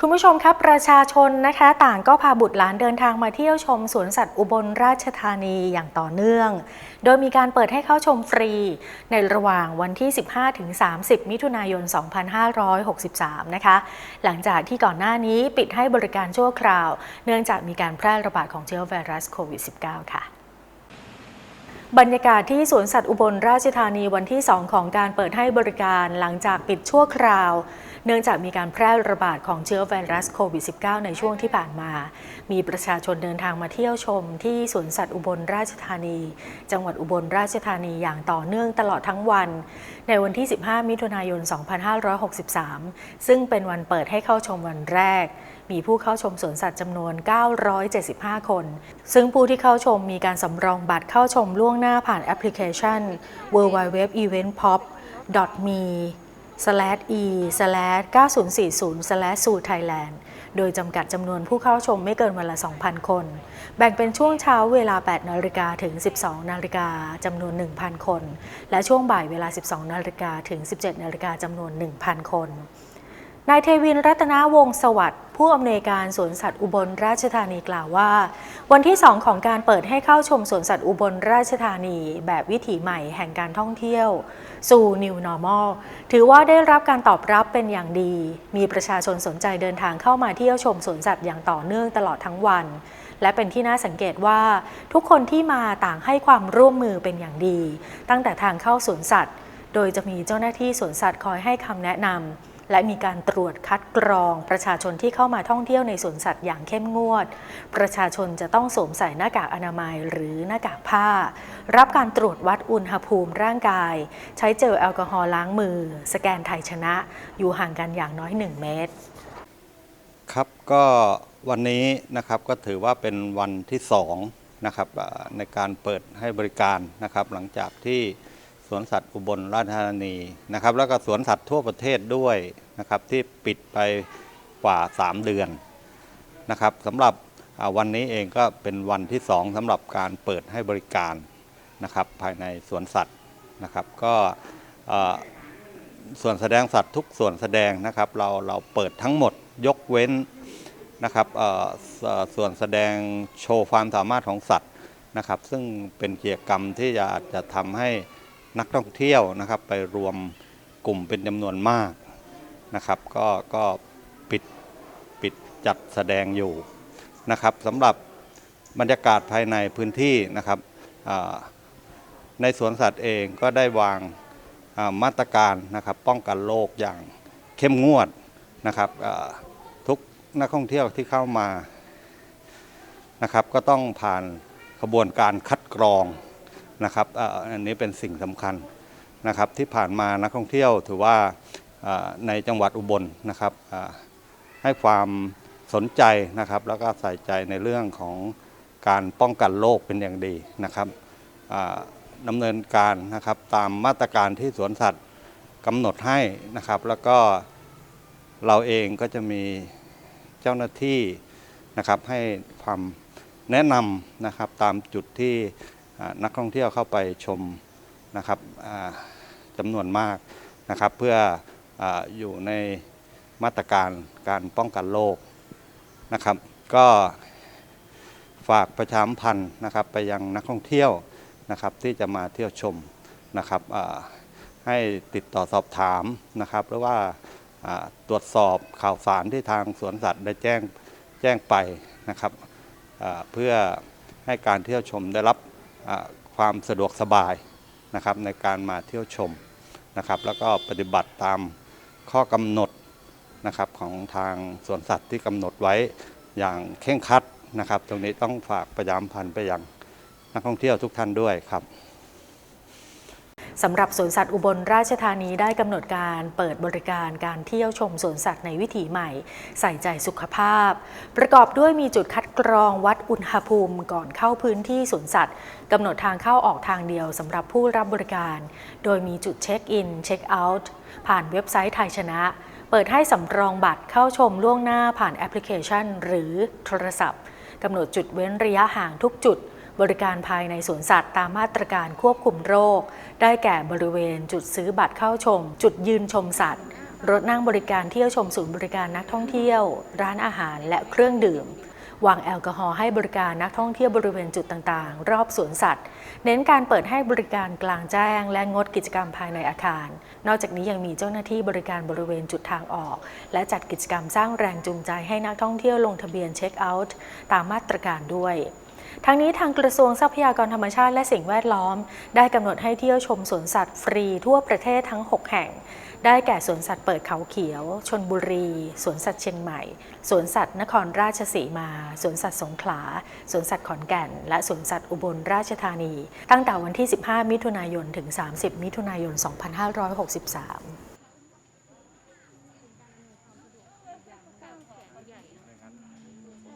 คุณผู้ชมครับประชาชนนะคะต่างก็พาบุตรหลานเดินทางมาเที่ยวชมสวนสัตว์อุบลราชธานีอย่างต่อเนื่อง โดยมีการเปิดให้เข้าชมฟรี ในระหว่างวันที่ 15-30 มิถุนายน 2563 นะคะ หลังจากที่ก่อนหน้านี้ปิดให้บริการชั่วคราว เนื่องจากมีการแพร่ระบาดของเชื้อไวรัสโควิด -19 ค่ะบรรยากาศที่สวนสัตว์อุบลราชธานีวันที่ 2 ของการเปิดให้บริการหลังจากปิดชั่วคราว เนื่องจากมีการแพร่ระบาดของเชื้อไวรัสโควิด -19 ในช่วงที่ผ่านมา มีประชาชนเดินทางมาเที่ยวชมที่สวนสัตว์อุบลราชธานี จังหวัดอุบลราชธานีอย่างต่อเนื่องตลอดทั้งวัน ในวันที่ 15 มิถุนายน 2563 ซึ่งเป็นวันเปิดให้เข้าชมวันแรก มีผู้เข้าชมสวนสัตว์จำนวน 975 คน ซึ่งผู้ที่เข้าชมมีการสำรองบัตรเข้าชมล่วงหน้าผ่านแอปพลิเคชัน w w w e v e n t p o p m e e 9040 s u Thailand โดยจำกัดจำนวนผู้เข้าชมไม่เกินวันละ 2,000 คน แบ่งเป็นช่วงเช้าเวลา 8 นาฬิกาถึง 12 นาฬิกาจำนวน 1,000 คน และช่วงบ่ายเวลา 12 นาฬิกาถึง 17 นาฬิกาจำนวน 1,000 คน นายเทวินรัตนาวงศ์สวัสดิ์ผู้อำนวยการสวนสัตว์อุบลราชธานีกล่าวว่า วันที่ 2 ของการเปิดให้เข้าชมสวนสัตว์อุบลราชธานี แบบวิถีใหม่แห่งการท่องเที่ยวสู่ New Normal ถือว่าได้รับการตอบรับเป็นอย่างดี มีประชาชนสนใจเดินทางเข้ามาเที่ยวชมสวนสัตว์อย่างต่อเนื่องตลอดทั้งวัน และเป็นที่น่าสังเกตว่าทุกคนที่มาต่างให้ความร่วมมือเป็นอย่างดี ตั้งแต่ทางเข้าสวนสัตว์ โดยจะมีเจ้าหน้าที่สวนสัตว์คอยให้คำแนะนำ และมีการตรวจคัดกรอง ประชาชนที่เข้ามาท่องเที่ยวในสวนสัตว์อย่างเข้มงวด ประชาชนจะต้องสวมใส่หน้ากากอนามัยหรือหน้ากากผ้า รับการตรวจวัดอุณหภูมิร่างกาย ใช้เจลแอลกอฮอล์ล้างมือ สแกนไทยชนะ อยู่ห่างกันอย่างน้อย 1 เมตร ครับก็วันนี้นะครับก็ถือว่าเป็นวันที่2นะครับในการเปิดให้บริการนะครับหลังจากที่ สวนสัตว์อุบลราชธานีนะครับ แล้วก็สวนสัตว์ทั่วประเทศด้วยนะครับ ที่ปิดไปกว่า 3 เดือนนะครับสำหรับวันนี้เองก็เป็นวันที่ 2สำหรับการเปิดให้บริการนะครับภายในสวนสัตว์นะครับ ก็ส่วนแสดงสัตว์ทุกส่วนแสดงนะครับ เราเราเปิดทั้งหมดยกเว้นนะครับเอ่อสเอ่อส่วนแสดงโชว์ความสามารถของสัตว์นะครับ ซึ่งเป็นกิจกรรมที่จะจะทำให้ นักท่องเที่ยวนะครับ ไปรวมกลุ่มเป็นจำนวนมากนะครับ ก็ก็ปิดปิดจัดแสดงอยู่นะครับสำหรับบรรยากาศภายในพื้นที่นะครับในสวนสัตว์เองก็ได้วางมาตรการนะครับป้องกันโรคอย่างเข้มงวดนะครับทุกนักท่องเที่ยวที่เข้ามานะครับก็ต้องผ่านขบวนการคัดกรอง นะครับอันนี้เป็นสิ่งสำคัญนะครับที่ผ่านมานักท่องเที่ยวถือว่าในจังหวัดอุบลนะครับให้ความสนใจนะครับ แล้วก็ใส่ใจในเรื่องของการป้องกันโรคเป็นอย่างดีนะครับดำเนินการนะครับตามมาตรการที่สวนสัตว์กำหนดให้นะครับ แล้วก็เราเองก็จะมีเจ้าหน้าที่นะครับให้ความแนะนำนะครับตามจุดที่ นักท่องเที่ยวเข้าไปชมนะครับจำนวนมากนะครับ เพื่อออยู่ในมาตรการการป้องกันโรคนะครับ ก็ฝากประชาสัมพันธ์นะครับไปยังนักท่องเที่ยวนะครับที่จะมาเที่ยวชมนะครับให้ติดต่อสอบถามนะครับหรือว่าตรวจสอบข่าวสารที่ทางสวนสัตว์ได้แจ้งแจ้งไปนะครับเพื่อให้การเที่ยวชมได้รับ ความสะดวกสบายนะครับในการมาเที่ยวชมนะครับ แล้วก็ปฏิบัติตามข้อกำหนดนะครับของทางสวนสัตว์ที่กำหนดไว้อย่างเคร่งครัดนะครับ ตรงนี้ต้องฝากประยามพันไปยังนักท่องเที่ยวทุกท่านด้วยครับ สำหรับสวนสัตว์อุบลราชธานีได้กำหนดการเปิดบริการการเที่ยวชมสวนสัตว์ในวิถีใหม่ ใส่ใจสุขภาพ ประกอบด้วยมีจุดคัดกรองวัดอุณหภูมิก่อนเข้าพื้นที่สวนสัตว์กำหนดทางเข้าออกทางเดียวสำหรับผู้รับบริการ โดยมีจุดเช็คอินเช็คเอาท์ผ่านเว็บไซต์ไทยชนะ เปิดให้สำรองบัตรเข้าชมล่วงหน้าผ่านแอปพลิเคชัน หรือโทรศัพท์กำหนดจุดเว้นระยะห่างทุกจุด บริการภายในสวนสัตว์ตามมาตรการควบคุมโรค ได้แก่บริเวณจุดซื้อบัตรเข้าชม จุดยืนชมสัตว์ รถนั่งบริการเที่ยวชมศูนย์บริการนักท่องเที่ยว ร้านอาหารและเครื่องดื่มวางแอลกอฮอล์ให้บริการนักท่องเที่ยวบริเวณจุดต่างๆ รอบสวนสัตว์ เน้นการเปิดให้บริการกลางแจ้ง และงดกิจกรรมภายในอาคาร นอกจากนี้ยังมีเจ้าหน้าที่บริการบริเวณจุดทางออก และจัดกิจกรรมสร้างแรงจูงใจให้นักท่องเที่ยวลงทะเบียนเช็คเอาท์ตามมาตรการด้วย ทั้งนี้ทางกระทรวงทรัพยากรธรรมชาติและสิ่งแวดล้อม ได้กำหนดให้เที่ยวชมสวนสัตว์ฟรีทั่วประเทศทั้ง 6 แห่ง ได้แก่สวนสัตว์เปิดเขาเขียว ชนบุรี สวนสัตว์เชียงใหม่ สวนสัตว์นครราชสีมา สวนสัตว์สงขลา สวนสัตว์ขอนแก่น และสวนสัตว์อุบลราชธานี ตั้งแต่วันที่ 15 มิถุนายน ถึง 30 มิถุนายน 2563